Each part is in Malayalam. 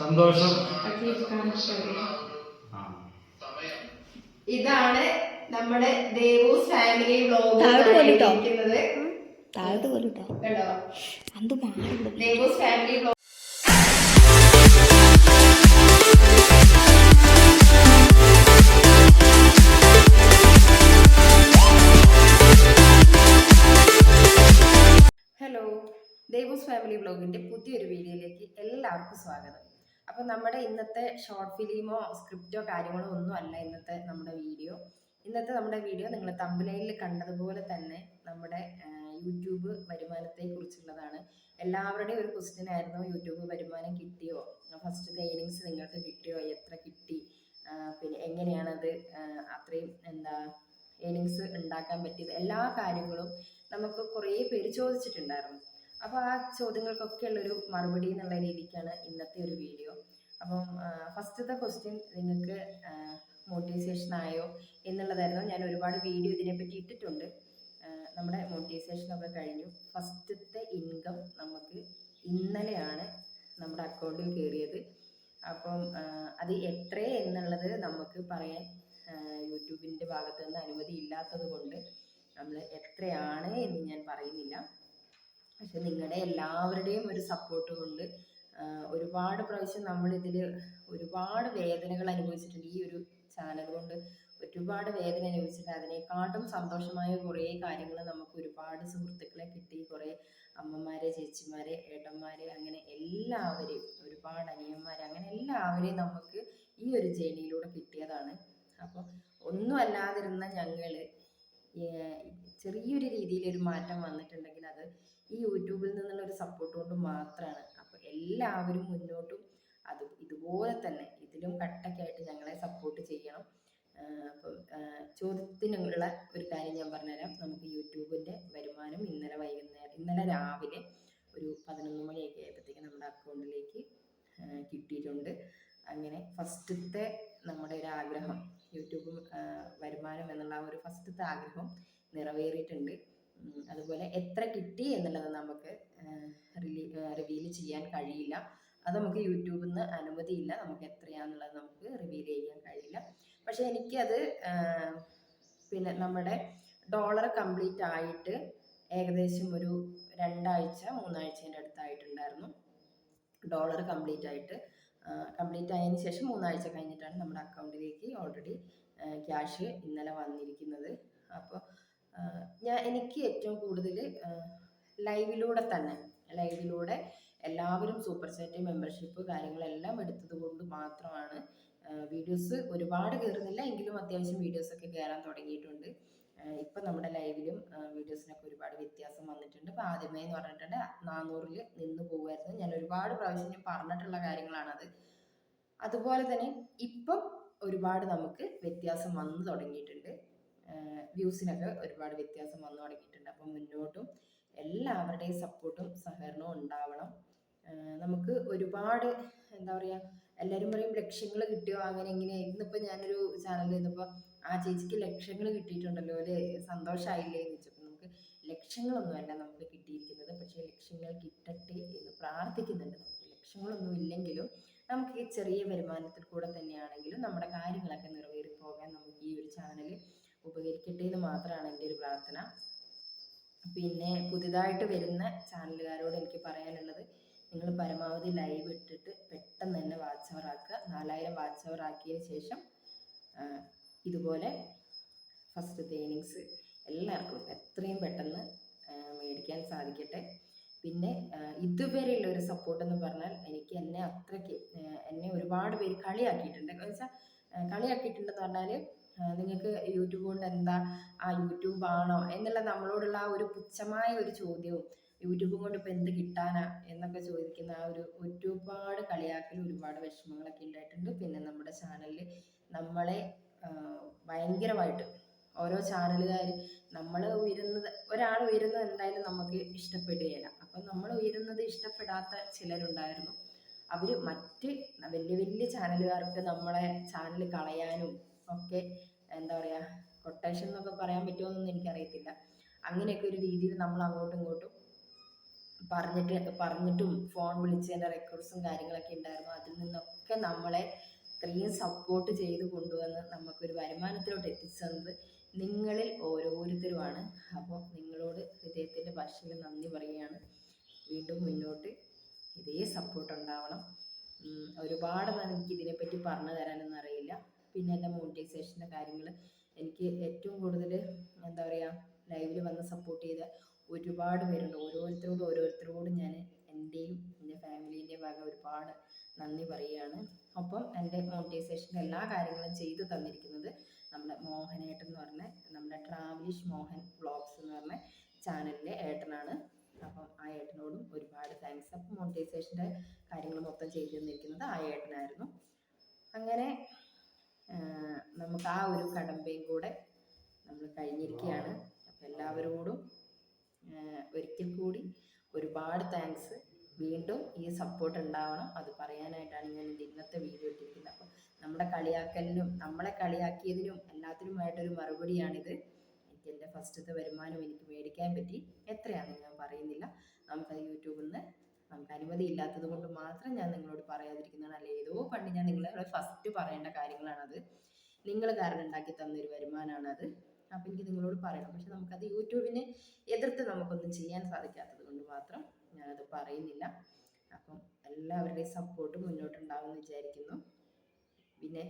സന്തോഷം. ഇതാണ് നമ്മുടെ ദേവൂസ് ഫാമിലി വ്ലോഗ് താഴത്ത് പോലും കേട്ടോ മാറി Devus family vlog. Hello Devus family വ്ലോഗിന്റെ പുതിയൊരു വീഡിയോയിലേക്ക് എല്ലാവർക്കും സ്വാഗതം. അപ്പോൾ നമ്മുടെ ഇന്നത്തെ ഷോർട്ട് ഫിലിമോ സ്ക്രിപ്റ്റോ കാര്യങ്ങളോ ഒന്നും അല്ല ഇന്നത്തെ നമ്മുടെ വീഡിയോ ഇന്നത്തെ നമ്മുടെ വീഡിയോ നിങ്ങൾ തമ്പനയിൽ കണ്ടതുപോലെ തന്നെ നമ്മുടെ യൂട്യൂബ് വരുമാനത്തെ കുറിച്ചുള്ളതാണ് എല്ലാവരുടെയും ഒരു ക്വസ്റ്റ്യൻ ആയിരുന്നു യൂട്യൂബ് വരുമാനം കിട്ടിയോ? ഫസ്റ്റ് ഏണിങ്സ് നിങ്ങൾക്ക് കിട്ടിയോ? എത്ര കിട്ടി? പിന്നെ എങ്ങനെയാണത്? അത്രയും എന്താ ഏണിങ്സ് ഉണ്ടാക്കാൻ പറ്റിയത്? എല്ലാ കാര്യങ്ങളും നമുക്ക് കുറേ പേര് ചോദിച്ചിട്ടുണ്ടായിരുന്നു. അപ്പോൾ ആ ചോദ്യങ്ങൾക്കൊക്കെ ഉള്ളൊരു മറുപടി എന്നുള്ള രീതിക്കാണ് ഇന്നത്തെ ഒരു വീഡിയോ. അപ്പം ഫസ്റ്റത്തെ ക്വസ്റ്റ്യൻ നിങ്ങൾക്ക് മോട്ടിവേഷൻ ആയോ എന്നുള്ളതായിരുന്നു. ഞാൻ ഒരുപാട് വീഡിയോ ഇതിനെപ്പറ്റി ഇട്ടിട്ടുണ്ട്. നമ്മുടെ മോട്ടിവേഷൻ ഒക്കെ കഴിഞ്ഞു. ഫസ്റ്റത്തെ ഇൻകം നമുക്ക് ഇന്നലെയാണ് നമ്മുടെ അക്കൗണ്ടിൽ കയറിയത് അപ്പം അത് എത്ര എന്നുള്ളത് നമുക്ക് പറയാൻ യൂട്യൂബിന്റെ ഭാഗത്ത് നിന്ന് അനുമതി ഇല്ലാത്തത് കൊണ്ട് നമ്മൾ എത്രയാണ് എന്ന് ഞാൻ പറയുന്നില്ല. പക്ഷെ നിങ്ങളുടെ എല്ലാവരുടെയും ഒരു സപ്പോർട്ട് കൊണ്ട് ഒരുപാട് പ്രാവശ്യം നമ്മളിതിൽ ഒരുപാട് വേദനകൾ അനുഭവിച്ചിട്ടുണ്ട്. ഈ ഒരു ചാനൽ കൊണ്ട് ഒരുപാട് വേദന അനുഭവിച്ചിട്ട് അതിനേക്കാട്ടും സന്തോഷമായ കുറേ കാര്യങ്ങൾ നമുക്ക് ഒരുപാട് സുഹൃത്തുക്കളെ കിട്ടി. കുറേ അമ്മമാരെ ചേച്ചിമാരെ ഏട്ടന്മാരെ അങ്ങനെ എല്ലാവരെയും ഒരുപാട് അനിയന്മാരെ അങ്ങനെ എല്ലാവരെയും നമുക്ക് ഈ ഒരു ജേണിയിലൂടെ കിട്ടിയതാണ്. അപ്പോൾ ഒന്നും അല്ലാതിരുന്ന ഞങ്ങൾ ചെറിയൊരു രീതിയിൽ ഒരു മാറ്റം വന്നിട്ടുണ്ടെങ്കിൽ അത് ഈ യൂട്യൂബിൽ നിന്നുള്ള ഒരു സപ്പോർട്ട് കൊണ്ട് മാത്രമാണ് അപ്പോൾ എല്ലാവരും മുന്നോട്ടും അത് ഇതുപോലെ തന്നെ ഇതിലും കട്ടക്കായിട്ട് ഞങ്ങളെ സപ്പോർട്ട് ചെയ്യണം. അപ്പം ചോദ്യത്തിനുള്ള ഒരു കാര്യം ഞാൻ പറഞ്ഞുതരാം. നമുക്ക് യൂട്യൂബിന്റെ വരുമാനം ഇന്നലെ വൈകുന്നേരം ഇന്നലെ രാവിലെ ഒരു പതിനൊന്ന് മണിയൊക്കെ ആയപ്പോഴത്തേക്ക് നമ്മുടെ അക്കൗണ്ടിലേക്ക് കിട്ടിയിട്ടുണ്ട്. അങ്ങനെ ഫസ്റ്റത്തെ നമ്മുടെ ഒരു ആഗ്രഹം യൂട്യൂബ് വരുമാനം എന്നുള്ള ഒരു ഫസ്റ്റത്തെ ആഗ്രഹം നിറവേറിയിട്ടുണ്ട്. അതുപോലെ എത്ര കിട്ടി എന്നുള്ളത് നമുക്ക് റിവീൽ ചെയ്യാൻ കഴിയില്ല. അത് നമുക്ക് യൂട്യൂബിൽ നിന്ന് അനുമതിയില്ല നമുക്ക് എത്രയാണെന്നുള്ളത് നമുക്ക് റിവീൽ ചെയ്യാൻ കഴിയില്ല. പക്ഷേ എനിക്കത് പിന്നെ നമ്മുടെ ഡോളർ കംപ്ലീറ്റ് ആയിട്ട് ഏകദേശം ഒരു രണ്ടാഴ്ച മൂന്നാഴ്ചേന്റെ അടുത്തായിട്ടുണ്ടായിരുന്നു. ഡോളർ കംപ്ലീറ്റ് ആയിട്ട് കംപ്ലീറ്റ് ആയതിന് ശേഷം മൂന്നാഴ്ച കഴിഞ്ഞിട്ടാണ് നമ്മുടെ അക്കൗണ്ടിലേക്ക് ഓൾറെഡി ക്യാഷ് ഇന്നലെ വന്നിരിക്കുന്നത്. അപ്പോൾ ഞാൻ എനിക്ക് ഏറ്റവും കൂടുതൽ ലൈവിലൂടെ തന്നെ ലൈവിലൂടെ എല്ലാവരും സൂപ്പർ ചാറ്റ് മെമ്പർഷിപ്പ് കാര്യങ്ങളെല്ലാം എടുത്തത് കൊണ്ട് മാത്രമാണ് വീഡിയോസ് ഒരുപാട് കയറുന്നില്ല. എങ്കിലും അത്യാവശ്യം വീഡിയോസൊക്കെ കയറാൻ തുടങ്ങിയിട്ടുണ്ട്. ഇപ്പം നമ്മുടെ ലൈവിലും വീഡിയോസിനൊക്കെ ഒരുപാട് വ്യത്യാസം വന്നിട്ടുണ്ട്. അപ്പോൾ ആദ്യമേ എന്ന് പറഞ്ഞിട്ടുണ്ട് നാനൂറിൽ നിന്ന് പോകുമായിരുന്നു. ഞാൻ ഒരുപാട് പ്രാവശ്യം ഞാൻ പറഞ്ഞിട്ടുള്ള കാര്യങ്ങളാണത്. അതുപോലെ തന്നെ ഇപ്പം ഒരുപാട് നമുക്ക് വ്യത്യാസം വന്നു തുടങ്ങിയിട്ടുണ്ട്. വ്യൂസിനൊക്കെ ഒരുപാട് വ്യത്യാസം വന്നു തുടങ്ങിയിട്ടുണ്ട്. അപ്പം മുന്നോട്ടും എല്ലാവരുടെയും സപ്പോർട്ടും സഹകരണവും ഉണ്ടാവണം. നമുക്ക് ഒരുപാട് എന്താ പറയുക എല്ലാവരും പറയും ലക്ഷ്യങ്ങൾ കിട്ടിയോ അങ്ങനെ ഇങ്ങനെ. ഇന്നിപ്പോൾ ഞാനൊരു ചാനൽ ചെയ്തപ്പോൾ ആ ചേച്ചിക്ക് ലക്ഷ്യങ്ങൾ കിട്ടിയിട്ടുണ്ടല്ലോ അല്ലെ? സന്തോഷമായില്ലേ എന്ന് വെച്ചപ്പോൾ നമുക്ക് ലക്ഷ്യങ്ങളൊന്നുമല്ല നമുക്ക് കിട്ടിയിരിക്കുന്നത്. പക്ഷേ ലക്ഷ്യങ്ങൾ കിട്ടട്ടെ എന്ന് പ്രാർത്ഥിക്കുന്നുണ്ട്. നമുക്ക് ലക്ഷ്യങ്ങളൊന്നും ഇല്ലെങ്കിലും നമുക്ക് ഈ ചെറിയ വരുമാനത്തിൽ കൂടെ തന്നെയാണെങ്കിലും നമ്മുടെ കാര്യങ്ങളൊക്കെ നിറവേറി പോകാൻ നമുക്ക് ഈ ഒരു ചാനൽ ഉപകരിക്കട്ടെ എന്ന് മാത്രമാണ് എന്റെ ഒരു പ്രാർത്ഥന. പിന്നെ പുതിയതായിട്ട് വരുന്ന ചാനലുകാരോട് എനിക്ക് പറയാനുള്ളത് നിങ്ങൾ പരമാവധി ലൈവ് ഇട്ടിട്ട് പെട്ടെന്ന് തന്നെ വാച്ച് അവർ ആക്കുക. നാലായിരം വാച്ച് അവർ ആക്കിയതിന് ശേഷം ഇതുപോലെ ഫസ്റ്റ് ഏണിങ്സ് എല്ലാവർക്കും എത്രയും പെട്ടെന്ന് മേടിക്കാൻ സാധിക്കട്ടെ. പിന്നെ ഇതുവരെയുള്ള ഒരു സപ്പോർട്ട് എന്ന് പറഞ്ഞാൽ എനിക്ക് എന്നെ അത്രയ്ക്ക് എന്നെ ഒരുപാട് പേര് കളിയാക്കിയിട്ടുണ്ട്. എന്ന് വെച്ചാൽ കളിയാക്കിയിട്ടുണ്ടെന്ന് പറഞ്ഞാൽ നിങ്ങൾക്ക് യൂട്യൂബ് കൊണ്ട് എന്താ ആ യൂട്യൂബ് ആണോ എന്നുള്ള നമ്മളോടുള്ള ആ ഒരു പുച്ഛമായ ഒരു ചോദ്യവും യൂട്യൂബ് കൊണ്ട് ഇപ്പോൾ എന്ത് കിട്ടാനാ എന്നൊക്കെ ചോദിക്കുന്ന ആ ഒരു ഒരുപാട് കളിയാക്കലും ഒരുപാട് വിഷമങ്ങളൊക്കെ ഉണ്ടായിട്ടുണ്ട്. പിന്നെ നമ്മുടെ ചാനലിൽ നമ്മളെ ഭയങ്കരമായിട്ട് ഓരോ ചാനലുകാർ നമ്മൾ ഉയരുന്നത് ഒരാൾ ഉയരുന്നത് എന്തായാലും നമുക്ക് ഇഷ്ടപ്പെടുകയില്ല. അപ്പം നമ്മൾ ഉയരുന്നത് ഇഷ്ടപ്പെടാത്ത ചിലരുണ്ടായിരുന്നു. അവർ മറ്റ് വലിയ വലിയ ചാനലുകാർക്ക് നമ്മളെ ചാനൽ കളയാനും ഒക്കെ എന്താ പറയുക കൊട്ടേഷൻ എന്നൊക്കെ പറയാൻ എന്നൊന്നും എനിക്കറിയത്തില്ല. അങ്ങനെയൊക്കെ ഒരു രീതിയിൽ നമ്മൾ അങ്ങോട്ടും ഇങ്ങോട്ടും പറഞ്ഞിട്ട് പറഞ്ഞിട്ടും ഫോൺ വിളിച്ചതിന്റെ റെക്കോർഡ്സും കാര്യങ്ങളൊക്കെ ഉണ്ടായിരുന്നു. അതിൽ നിന്നൊക്കെ നമ്മളെ ഇത്രയും സപ്പോർട്ട് ചെയ്ത് കൊണ്ടുവന്ന് നമുക്കൊരു വരുമാനത്തിലോട്ട് എത്തിച്ചത് നിങ്ങളിൽ ഓരോരുത്തരുമാണ്. അപ്പോൾ നിങ്ങളോട് ഹൃദയത്തിന്റെ ഭാഷയിൽ നന്ദി പറയുകയാണ്. വീണ്ടും മുന്നോട്ട് ഇതേ സപ്പോർട്ട് ഉണ്ടാവണം. ഒരുപാട് എനിക്ക് ഇതിനെപ്പറ്റി പറഞ്ഞു തരാനൊന്നും അറിയില്ല. പിന്നെ എന്റെ മോണിറ്റൈസേഷന്റെ കാര്യങ്ങൾ എനിക്ക് ഏറ്റവും കൂടുതൽ എന്താ പറയുക ലൈവിൽ വന്ന് സപ്പോർട്ട് ചെയ്ത ഒരുപാട് പേരുണ്ട്. ഓരോരുത്തരോടും ഓരോരുത്തരോടും ഞാൻ എന്റെയും എന്റെ ഫാമിലീന്റെയും ഭാഗം ഒരുപാട് നന്ദി പറയുകയാണ്. ഒപ്പം എന്റെ മോണിറ്റൈസേഷന്റെ എല്ലാ കാര്യങ്ങളും ചെയ്തു തന്നിരിക്കുന്നത് നമ്മുടെ മോഹനേട്ടൻ എന്ന് പറഞ്ഞ നമ്മുടെ ട്രാവലിഷ് മോഹൻ വ്ളോഗ്സ് എന്ന് പറഞ്ഞ ചാനലിലെ ഏട്ടനാണ്. അപ്പം ആ ഏട്ടനോടും ഒരുപാട് താങ്ക്സ് അപ്പം മോണിറ്റൈസേഷന്റെ കാര്യങ്ങൾ മൊത്തം ചെയ്തു തന്നിരിക്കുന്നത് ആ ഏട്ടനായിരുന്നു. അങ്ങനെ നമുക്ക് ആ ഒരു കടമ്പയും കൂടെ നമ്മൾ കഴിഞ്ഞിരിക്കുകയാണ്. അപ്പം എല്ലാവരോടും ഒരിക്കൽ കൂടി ഒരുപാട് താങ്ക്സ് വീണ്ടും ഈ സപ്പോർട്ട് ഉണ്ടാവണം. അത് പറയാനായിട്ടാണ് ഞാൻ എന്റെ ഇന്നത്തെ വീഡിയോ ഇട്ടിരിക്കുന്നത്. അപ്പം നമ്മുടെ കളിയാക്കലിനും നമ്മളെ കളിയാക്കിയതിനും എല്ലാത്തിനുമായിട്ടൊരു മറുപടിയാണിത്. എനിക്ക് എന്റെ ഫസ്റ്റത്തെ വരുമാനം എനിക്ക് മേടിക്കാൻ പറ്റി. എത്രയാണെന്ന് ഞാൻ പറയുന്നില്ല. നമുക്കത് യൂട്യൂബിൽ നിന്ന് നമുക്ക് അനുമതി ഇല്ലാത്തത് കൊണ്ട് മാത്രം ഞാൻ നിങ്ങളോട് പറയാതിരിക്കുന്നതാണ്. അല്ലെ? ഏതോ പണ്ട് ഞാൻ നിങ്ങളെ ഫസ്റ്റ് പറയേണ്ട കാര്യങ്ങളാണത്. നിങ്ങൾ കാരണം ഉണ്ടാക്കി തന്നൊരു വരുമാനമാണത് അപ്പം എനിക്ക് നിങ്ങളോട് പറയണം. പക്ഷെ നമുക്കത് യൂട്യൂബിനെ എതിർത്ത് നമുക്കൊന്നും ചെയ്യാൻ സാധിക്കാത്തത് കൊണ്ട് മാത്രം ഞാനത് പറയുന്നില്ല. അപ്പം എല്ലാവരുടെയും സപ്പോർട്ട് മുന്നോട്ടുണ്ടാവുമെന്ന് വിചാരിക്കുന്നു. പിന്നെ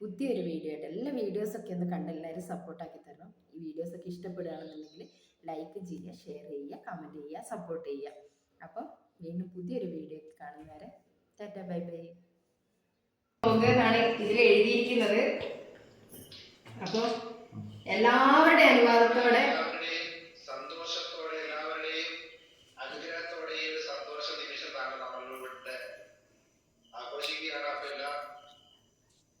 പുതിയൊരു വീഡിയോ ആയിട്ട് എല്ലാ വീഡിയോസൊക്കെ ഒന്ന് കണ്ട് എല്ലാവരും സപ്പോർട്ടാക്കി തരണം. ഈ വീഡിയോസൊക്കെ ഇഷ്ടപ്പെടുകയാണെന്നുണ്ടെങ്കിൽ ലൈക്ക് ചെയ്യുക ഷെയർ ചെയ്യുക കമന്റ് ചെയ്യുക സപ്പോർട്ട് ചെയ്യുക. അപ്പം വീണ്ടും പുതിയൊരു വീഡിയോ കാണുന്നവരെ ടാറ്റ ബൈ ബൈ. എന്നാണ് ഇതിൽ എഴുതിയിരിക്കുന്നത്. അപ്പോൾ എല്ലാവരുടെ അനുവാദത്തോടെ ഓക്കെ ഇപ്പൊ എല്ലാവരുടെയും അനുഗ്രഹത്തോടെ ഈ ഒരു സന്തോഷ നിമിഷത്താണ് നമ്മളിവിടെ ആഘോഷിക്കുകയാണ് അപ്പൊ എല്ലാം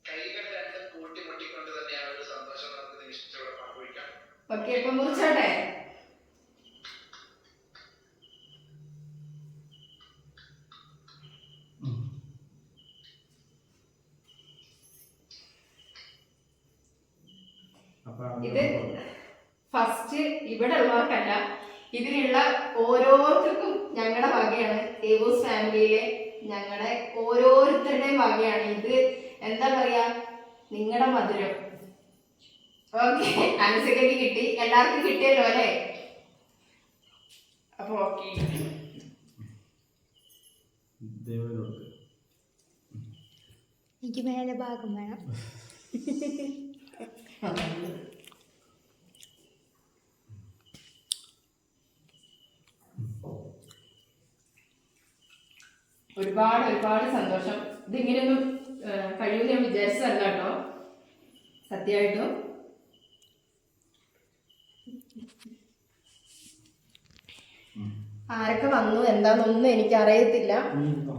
കൈകൾ രണ്ടും കൂട്ടിമുട്ടിക്കൊണ്ട് തന്നെയാണ് ഒരു സന്തോഷം നമുക്ക് നിമിഷത്തോടെ പങ്കുവയ്ക്കാം ഓക്കെ ഇപ്പം മുറിച്ചോട്ടെ ഇത് ഫസ്റ്റ് ഇവിടെ ഉള്ളവർക്കല്ല ഇതിലുള്ള ഓരോരുത്തർക്കും ഞങ്ങളുടെ വകയാണ്. ഏവോസ് ഫാമിലിയിലെ ഞങ്ങളുടെ ഓരോരുത്തരുടെയും വകയാണ്. ഇത് എന്താ പറയാ? നിങ്ങളുടെ മധുരം. ഓക്കെ അനുസരിക്കി കിട്ടി. എല്ലാവർക്കും കിട്ടിയല്ലോ അല്ലേ? അപ്പൊ ഓക്കെ എനിക്ക് മേലെ ഭാഗം വേണം. ഒരുപാട് ഒരുപാട് സന്തോഷം ഇതിങ്ങനെയൊന്നും കഴിയുമെന്ന് ഞാൻ വിചാരിച്ചതല്ല കേട്ടോ സത്യമായിട്ടും ആരൊക്കെ വന്നു എന്താണെന്നൊന്നും എനിക്ക് അറിയത്തില്ല ഉം. അതെ.